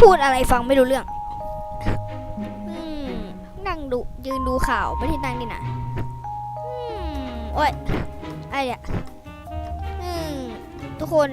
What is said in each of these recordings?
พูดอะไรฟังไม่รู้เรื่องนั่งดูยืนดูข่าวไม่ได้นั่งนี่นะอืมโอ้ยอะไรเนี่ยทุกคน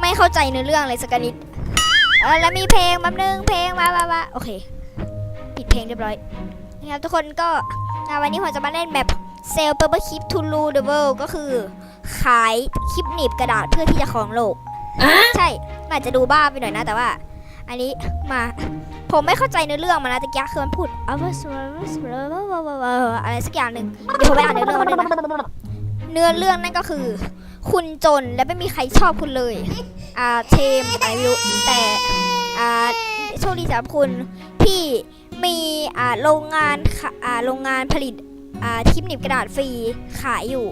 ไม่เข้าใจในเรื่องเลยสักนิดเออแล้วมีเพลงแป๊บนึงเพลงมามามาโอเค ปิดเพลงเรียบร้อยนะครับทุกคนก็ อ่าวันนี้ผมจะมาเล่นแบบเซลเปอร์คลิปทูลูเดอะเวิลก็คือ ขายคลิปหนีบกระดาษเพื่อที่จะครองโลก ใช่มันอาจจะดูบ้าไปหน่อยนะแต่ว่า อันนี้มาผมไม่เข้าใจเนื้อเรื่องมันนะตะกี้คือมันพูดอะไรสักอย่างหนึ่งเดี๋ยวผมไปอ่านเนื้อเรื่องมาด้วยนะเนื้อเรื่องนั่นก็คือ คุณจนและไม่มีใครชอบคุณเลยอ่าเทมอะไรไม่รู้แต่อ่าโชคดีสำหรับคุณที่ มีอ่าโรงงานขะอ่าโรงงานผลิตอ่าทิปหนีบกระดาษฟรีขายอยู่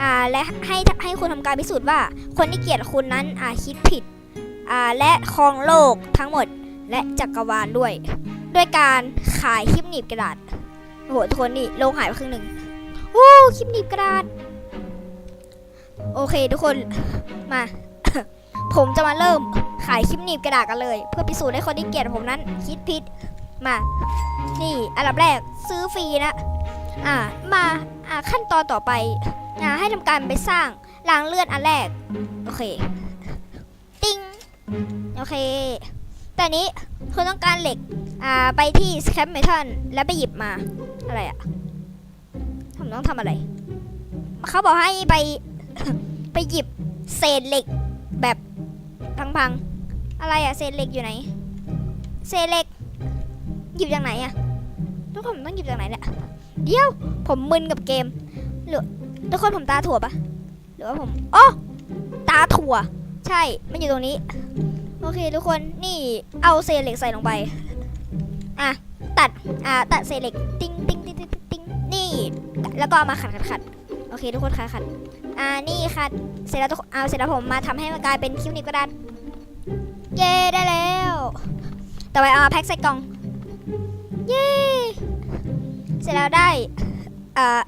อ่าและให้ให้คุณทำการพิสูจน์ว่า คนที่เกลียดคุณนั้นคิดผิดอ่าและครองโลกทั้งหมดและจักรวาลด้วย ด้วยการขายคลิปหนีบกระดาษโอ้โหทุกคนนี่โลกหายไปครึ่งหนึ่งโอ้คลิปหนีบกระดาษ โอเคทุกคนมา ผมจะมาเริ่มขายคลิปหนีบกระดาษกันเลย เพื่อพิสูจน์ให้คนที่เกลียดผมนั้นคิดผิด มา นี่อันดับแรกซื้อฟรีนะอ่ามาอ่าขั้นตอนต่อไปอ่าให้ทำการไปสร้างรางเลื่อนอันแรก โอเค ติ้งโอเค แต่อันนี้คุณต้องการเหล็กอ่าไปที่สแคปเมทัลแล้วไปหยิบมาอะไรอะผมต้องทำอะไร เขาบอกให้ไปไปหยิบเศษเหล็กแบบพังๆ อะไรอะเศษเหล็กอยู่ไหน เศษเหล็ก หยิบจากไหนอะทุกคนผมต้องหยิบจากไหนเนี่ยเดี๋ยวผมมึนกับเกมหรือทุกคนผมตาถั่วปะหรือว่าผมอ๋อตาถั่ว ใช่มันอยู่ตรงนี้ โอเคทุกคนนี่เอาเศษเหล็กใส่ลงไปอะตัดอ่าตัดเศษเหล็กติ้งติ้งติ้งติ้งติ้งนี่แล้วก็มาขัดขัดขัดโอเคทุกคนขัดขัดอ่านี่ขัดเสร็จแล้วทุกเอาเสร็จแล้วผมมาทำให้มันกลายเป็นคิ้วนีบกระดาษเย้ได้แล้ว ต่อไปเอามาแพ็คใส่กล่อง เย้เสร็จแล้วได้อ่า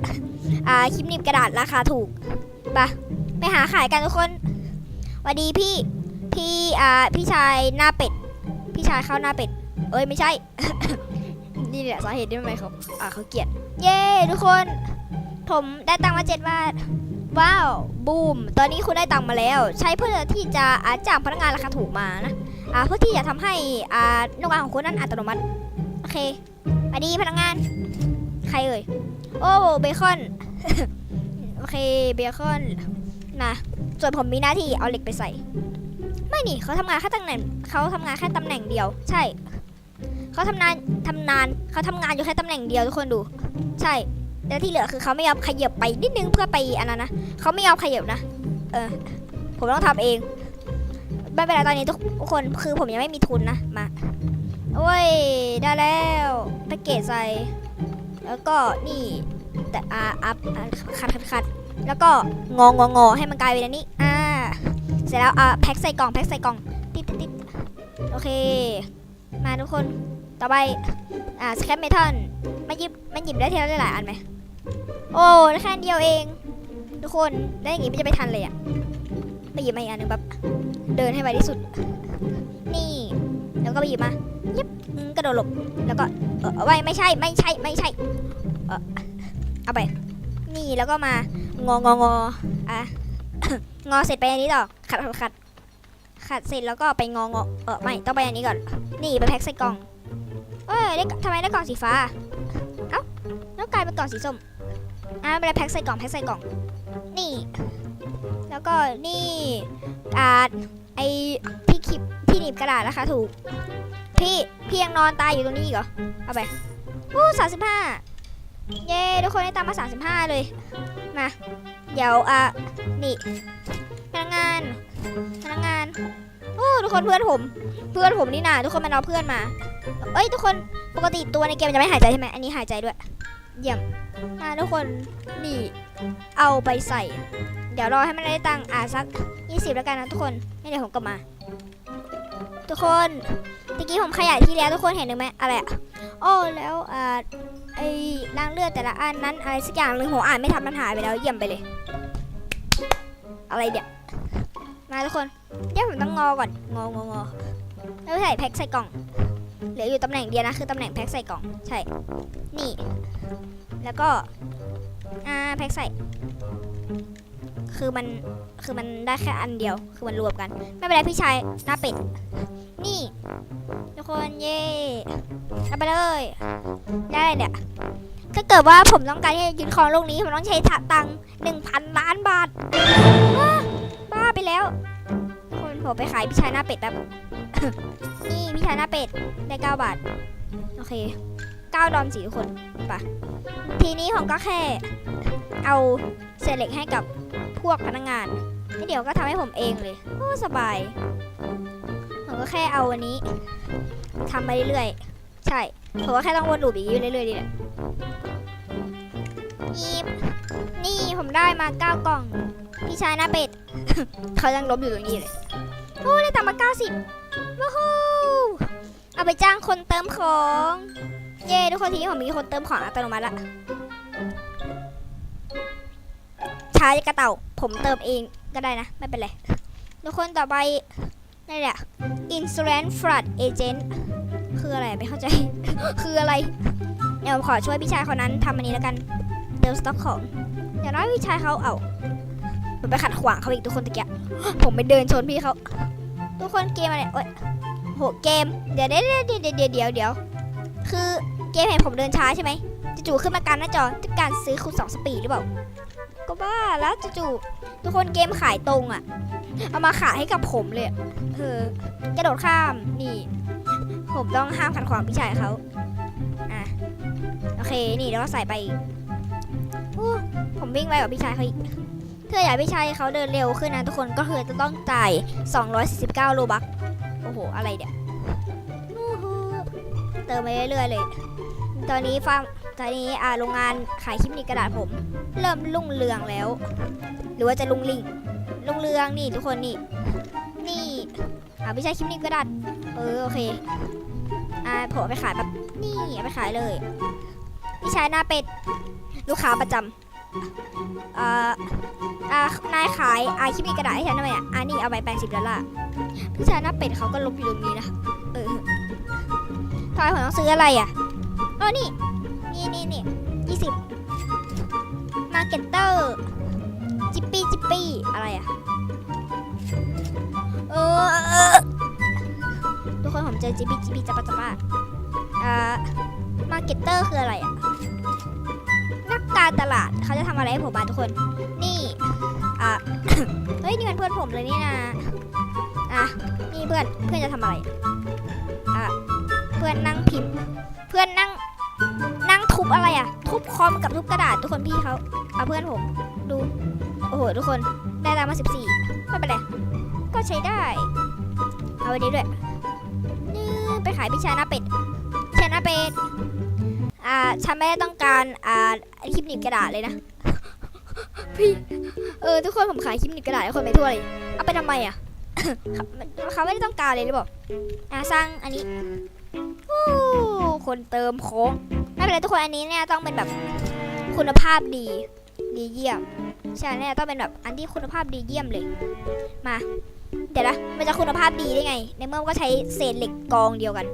อ่าคลิปหนีบกระดาษราคาถูกไปะไปหาขายกันทุกคนวัสดีพี่พี่อ่าพี่ชายหน้าเป็ด พี่ชายเข้าหน้าเป็ด เอ้ยไม่ใช่ นี่แหละสาเหตุที่ทำไมเขาอ่าเขาเกลียด เย้ทุกคน ผมได้ตังค์มาเจ็ดบาทว้าวบูมตอนนี้คุณได้ตังค์มาแล้ว ใช้เพื่อที่จะอาจ้างพนักงานราคาถูกมานะอ่าเพื่อที่จะทำให้อ่าโรงงานของคุณนั้นอัตโนมัติ โอเค สวัสดีพนักงาน ใครเอ่ย โอ้เบคอน โอเคเบคอนนะส่วนผมมีหน้าที่เอาเหล็กไปใส่ ไม่นี่เขาทำงานแค่ตำแหน่งเขาทำงานแค่ตำแหน่งเดียว ใช่ เขาทำงานทำนานเขาทำงานอยู่แค่ตำแหน่งเดียวทุกคนดู ใช่ แล้วที่เหลือคือเขาไม่ยอมขยับไปนิดนึงเพื่อไปอันนั้นนะเขาไม่ยอมขยับนะ เออ ผมต้องทำเองไม่เป็นไรตอนนี้ทุกคนคือผมยังไม่มีทุนนะ มา โอ้ย ได้แล้วแพ็กเกจใส่แล้วก็นี่แต่อาอัพขัดขัดขัดแล้วก็งององอให้มันกลายเป็นอันนี้อ่าเสร็จแล้วอะแพ็คใส่กล่องแพ็คใส่กล่องติดติดติดโอเค มาทุกคนต่อไปอ่าสแคปเมทัลมันหยิบมันหยิบได้เทีละหลายอันไหมโอ้แค่เดียวเอง ทุกคนได้วอย่างงี้มันจะไปทันเลยอะไปหยิบมาอีกอันหนึ่งแบบเดินให้ไวที่สุด นี่ แล้วก็ไปหยิบมายิบกระโดดหลบ แล้วก็เออเอาไว้ไม่ใช่ไม่ใช่ไม่ใช่ เออเอาไป นี่แล้วก็มางององออะงอเสร็จไปอันนี้ต่อขัดขัดขัดขัดเสร็จแล้วก็ไปงองอเออไม่ต้องไปอันนี้ก่อน นี่ไปแพ็คใส่กล่อง เอ้ยได้ทำไมได้กล่องสีฟ้า เอ้าแล้วกลายเป็นกล่องสีส้มอ่าไม่เป็นไรแพ็คใส่กล่องแพ็คใส่กล่อง นี่ แล้วก็นี่อ่าไอ บกระดาษราคาถูก พี่พี่ยังนอนตายอยู่ตรงนี้อีกเหรอ เอาไปอู้สามสิบห้าเย้ทุกคนได้ตังค์มาสามสิบห้าเลย มา เดี๋ยวอะนี่พนักงานพนักงานโอ้ทุกคนเพื่อนผม เพื่อนผมนี่นาทุกคนมันเอาเพื่อนมา เอ้ยทุกคนปกติตัวในเกมจะไม่หายใจใช่ไหมอันนี้หายใจด้วย เยี่ยมมาทุกคนนี่เอาไปใส่ เดี๋ยวรอให้มันได้ตังค์อะสัก 20 แล้วกันนะทุกคนไม่เดี๋ยวผมกลับมา ทุกคนตะกี้ผมขยายที่แล้วทุกคนเห็นหรือไหมอะไรอะโอ้แล้วอ่าไอ้ล้างเลือดแต่ละอันนั้นอะไรสักอย่างหนึ่งผมอ่านไม่ทันมันหายไปแล้วเยี่ยมไปเลย อะไรเดี๋ยวมาทุกคนเดี๋ยวผมต้องงอก่อนงององอแล้วใส่แพ็คใส่กล่องเหลืออยู่ตำแหน่งเดียวนะคือตำแหน่งแพ็คใส่กล่องใช่นี่ แล้วก็อ่าแพ็คใส่ คือมันคือมันได้แค่อันเดียว คือมันรวมกัน ไม่เป็นไรพี่ชายหน้าเป็ด นี่ทุกคนเย่เอาไปเลย ได้เลยเนี่ยถ้าเกิดว่าผมต้องการที่จะยึดครองโลกนี้ ผมต้องใช้ตังค์หนึ่งพันล้านบาท บ้าไปแล้ว คนผมไปขายพี่ชายหน้าเป็ดแป๊บนี่พี่ชายหน้าเป็ดได้เก้าบาท โอเค ก้าดอมสี่คนปะทีนี้ผมก็แค่ เอาเศษเหล็กให้กับพวกพนักงานแล้วเดี๋ยวก็ทำให้ผมเองเลยโอ้สบาย ผมก็แค่เอาอันนี้ทำไปเรื่อยๆ ใช่ ผมก็แค่ต้องวนลูปอย่างนี้ไปเรื่อยๆดีแหละยิบนี่ผมได้มาเก้ากล่อง พี่ชายหน้าเป็ด เขายังล้มอยู่ตรงนี้เลยโอ้ได้ตังมาเก้าสิบว้าวเอาไปจ้างคนเติมของ เย้ทุกคนทีนี้ผมมีคนเติมของอัตโนมัติละช้ากระเต่า ผมเติมเองก็ได้นะ ไม่เป็นไร ทุกคนต่อไปนี่แหละ Insurance Fraud Agent คืออะไรไม่เข้าใจ คืออะไร เดี๋ยวขอช่วยพี่ชายคนนั้นทำอันนี้แล้วกันเติมสต็อกของอย่างน้อยพี่ชายเขาเอาผมไปขัดขวางเขาอีกทุกคนตะเกียผมไปเดินชนพี่เขาทุกคนเกมอะไรโอ๊ยโหเกม เดี๋ยวเดี๋ยวเดี๋ยวเดี๋ยวเดี๋ยวเดี๋ยวคือ เกมเห็นผมเดินช้าใช่ไหมจู่ๆขึ้นมากลางหน้าจอต้องการซื้อคูณสองสปีดหรือเปล่า ก็บ้าแล้วจู่ๆทุกคนเกมขายตรงอะเอามาขายให้กับผมเลยเออกระโดดข้ามนี่ ผมต้องห้ามขัดขวางพี่ชายเขาอะโอเคนี่แล้วก็ใส่ไปอีกผมวิ่งไวกว่าพี่ชายเขาอีกถ้าอยากพี่ชายเขาเดินเร็วขึ้นนะทุกคนก็คือจะต้องจ่าย 249 โลบัก โอ้โห อะไรเนี่ยเติมไปเรื่อยๆเลย ตอนนี้ฟาร์มตอนนี้อ่าโรงงานขายคลิปนิกกระดาษผม เริ่มรุ่งเรืองแล้ว หรือว่าจะลุงลิงลุงเรืองนี่ทุกคนนี่นี่อ่าพี่ชายคลิปนิกกระดาษเออโอเคอ่าผมไปขายแบบนี่เอาไปขายเลยพี่ชายหน้าเป็ดลูกค้าประจำอ่าอ่านายขายอาคลิปนิกกระดาษให้ฉันทำไมอะอ่านี่เอาไป80ดอลลาร์พี่ชายหน้าเป็ดเขาก็ลบอยู่ตรงนี้นะเออทำไมผมต้องซื้ออะไรอะ อ๋อนี่ นี่นี่นี่ยี่สิบมาเก็ตเตอร์ จิปปี้จิปปี้อะไรอะเออทุกคนผมเจอจิปปี้จิปปี้จับปะจับปะอ่ามาเก็ตเตอร์คืออะไรอะนักการตลาดเขาจะทำอะไรให้ผมบ้างทุกคน นี่ อะ เฮ้ย นี่มันเพื่อนผมเลยนี่นะอะ นี่เพื่อน เพื่อนจะทำอะไร อะ เพื่อนนั่งพิมพ์ เพื่อนนั่ง อะไรอะ ทุบคอมกับทุบกระดาษทุกคนพี่เขาเอาเพื่อนผมดู โอ้โหทุกคนได้ตามมา 14 ไม่เป็นไร ก็ใช้ได้ เอาไว้นี้ด้วยนี่ไปขายพี่ชายหน้าเป็ดชายหน้าเป็ด อ่าฉันไม่ได้ต้องการอ่าคลิปหนีบกระดาษเลยนะ พี่เออทุกคนผมขายคลิปหนีบกระดาษให้คนไปทั่วเลย เอาไปทำไมอะเขาไม่ได้ต้องการเลยหรือเปล่าอ่าสร้างอันนี้คนเติมโค้ง ไม่เป็นไรทุกคนอันนี้เนี่ยต้องเป็นแบบคุณภาพดีดีเยี่ยมใช่เนี่ยต้องเป็นแบบอันที่คุณภาพดีเยี่ยมเลย มาเดี๋ยวนะมันจะคุณภาพดีได้ไง ในเมื่อมันก็ใช้เศษเหล็กกองเดียวกัน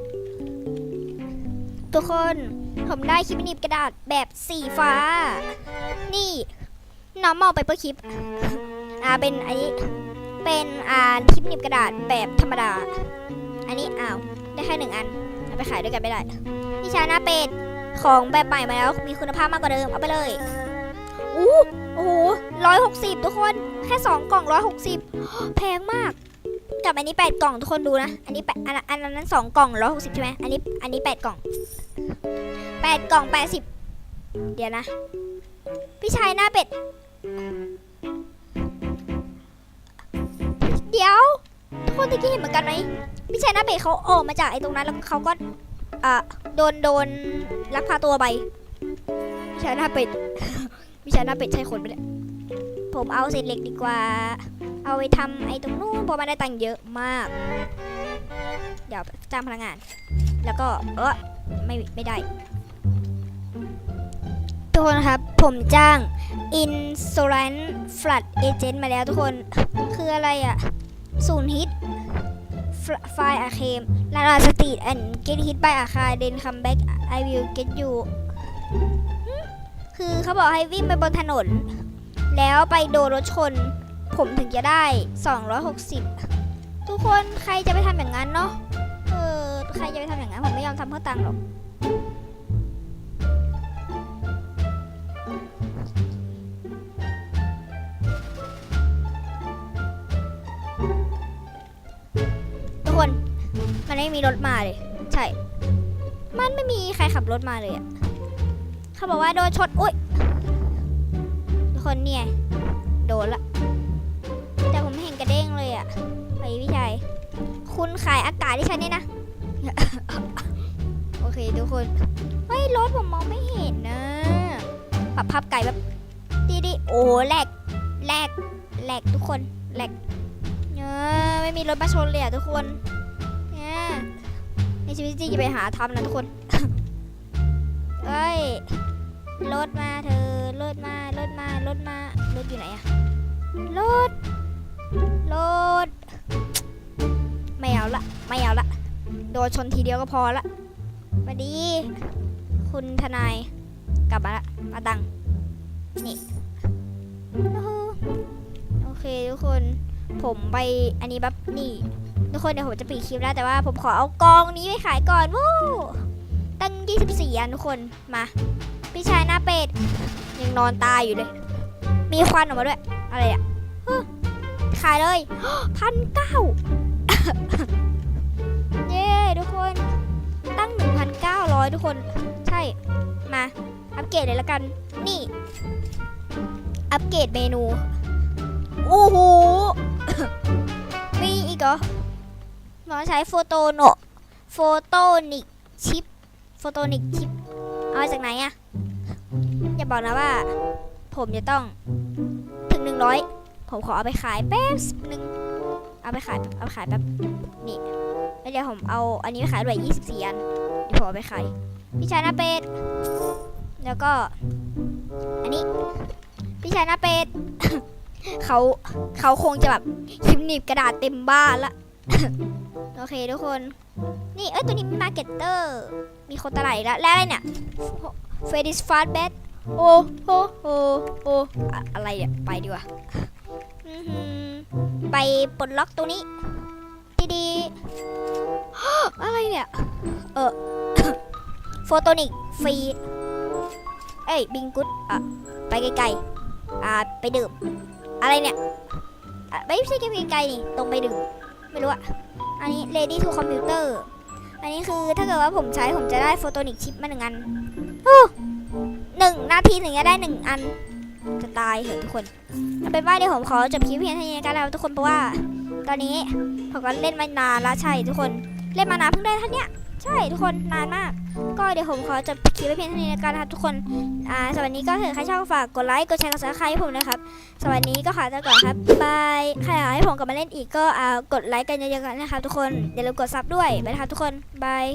ทุกคนผมได้คลิปหนีบกระดาษแบบสีฟ้า นี่ normal paper clip อ่าเป็นอันนี้เป็นอ่าคลิปหนีบกระดาษแบบธรรมดา อันนี้อ้าวได้แค่หนึ่งอันเอาไปขายด้วยกันไม่ได้พี่ชายหน้าเป็ด ของแบบใหม่มาแล้ว มีคุณภาพมากกว่าเดิม เอาไปเลย อู้โอ้โหร้อยหกสิบทุกคน แค่สองกล่องร้อยหกสิบแพงมาก กับอันนี้แปดกล่องทุกคนดูนะ อันนี้แปดอันอันนั้นสองกล่องร้อยหกสิบใช่ไหมอันนี้ อันนี้แปดกล่องแปดกล่องแปดสิบเดี๋ยวนะ พี่ชายหน้าเป็ด เดี๋ยวทุกคนตะกี้เห็นเหมือนกันไหมพี่ชายหน้าเป็ดเขาออกมาจากไอ้ตรงนั้นแล้วเขาก็ อะโดนโดนลักพาตัวไปพี่ชาหน้าเป็ดพี่ชาหน้าเป็ดใช่คนไปเนี่ยผมเอาเศษเหล็กดีกว่า เอาไปทำไอ้ตรงนู้นเพราะมันได้ตังค์เยอะมาก เดี๋ยวจ้างพนักงาน แล้วก็เออไม่ไม่ได้ทุกคนครับ ผมจ้าง Insurance Flood Agent มาแล้วทุกคน คืออะไรอะ่ะ ศูนย์ฮิต ไฟอาเคมลาลาสตรีทแอนด์เกตฮิตบายอาคาเดนคัมแบ็กไอวิลเกตยูคือเขาบอกให้วิ่งไปบนถนน แล้วไปโดนรถชน ผมถึงจะได้ 260 ทุกคนใครจะไปทำอย่างนั้นเนาะ เออ ใครจะไปทำอย่างนั้น ผมไม่ยอมทำเพื่อตังค์หรอก รถมาเลย ใช่ มันไม่มีใครขับรถมาเลยอะเขาบอกว่าโดนชนอุ้ยคนเนี่ยโดนละ แต่ผมไม่เห็นกระเด้งเลยอะไอพี่ชายคุณขายอากาศที่ฉันเนี่ยนะ โอเคทุกคน เฮ้ย รถผมมองไม่เห็นนะปรับภาพไกลแบบดีดีโอ้แหลกแหลกแหลกทุกคนแหลกเออไม่มีรถมาชนเลยอะทุกคน ในชีวิตจริงจะไปหาทำนะทุกคน เอ้ย รถมาเธอ รถมา รถมา รถมา รถอยู่ไหนอะรถ รถ ไม่เอาละ ไม่เอาละ โดนชนทีเดียวก็พอละมาดี คุณทนาย กลับมาละมาตัง นี่โอ้โหโอเคทุกคน ผมไปอันนี้แบบนี่ ทุกคนเดี๋ยวผมจะปิดคลิปแล้วแต่ว่าผมขอเอากองนี้ไปขายก่อนวู้ตั้ง 24 อันทุกคนมา พี่ชายหน้าเป็ดยังนอนตายอยู่เลย มีควันออกมาด้วย อะไรอะขายเลยพันเก้าเย้ทุกคนตั้ง 1,900 ทุกคนใช่มา อัปเกรดเลยละกัน นี่ อัปเกรดเมนูโอ้โหมีอีกเหรอ หมอใช้โฟโตโนโฟโตนิกชิปโฟโตนิกชิปเอาจากไหนอะอย่าบอกนะว่า ผมจะต้องถึง100ผมขอเอาไปขายแป๊บหนึ่งเอาไปขายเอาไปขายแป๊บนี่แล้วเดี๋ยวผมเอาอันนี้ไปขายด้วย24อันเดี๋ยวผมเอาไปขายพี่ชายหน้าเป็ดแล้วก็อันนี้พี่ชายหน้าเป็ดเขาเขาคงจะแบบหิมหนีบกระดาษเต็มบ้านละ โอเคทุกคน นี่เอ้ยตัวนี้มีมาร์เก็ตเตอร์ มีคนตลาดอีกแล้วแล้วอะไรเนี่ยเฟรดิสฟาสเบดโอ้โหโอ้โอ้อะอะไรเนี่ยไปดีกว่าไปปลดล็อกตัวนี้ ดีๆอะไรเนี่ย เออโฟโตนิกฟรี เอ้ยบิงกุดอะไปไกลๆอ่าไปดื่ม อะไรเนี่ยไม่ใช่ไกลๆนี่ตรงไปดื่ม ไม่รู้อะ อันนี้ Ready to Computer อันนี้คือถ้าเกิดว่าผมใช้ผมจะได้โฟโตนิกชิปมาหนึ่งอันหนึ่งนาทีถึงจะได้หนึ่งอัน จะตายเหรอะทุกคนเอาเป็นว่าเดี๋ยวผมขอจบคลิปเพียงเท่านี้กันแล้วทุกคนเพราะว่า ตอนนี้ผมก็เล่นมานานแล้วใช่ทุกคน เล่นมานานเพิ่งได้เท่าเนี้ยใช่ทุกคนนานมาก เดี๋ยวผมขอจบคลิปไว้เพียงเท่านี้แล้วกันนะครับ ทุกคน อ่า สวัสดีก็ถือใครชอบฝากกดไลค์ กดแชร์ กดซับสไครต์ให้ผมนะครับ สวัสดีก็ขอตัวก่อนครับบายใครอยากให้ผมกลับมาเล่นอีกก็อ่ากดไลค์กันเยอะๆกันนะครับทุกคน อย่าลืมกดซับด้วยนะครับทุกคนบาย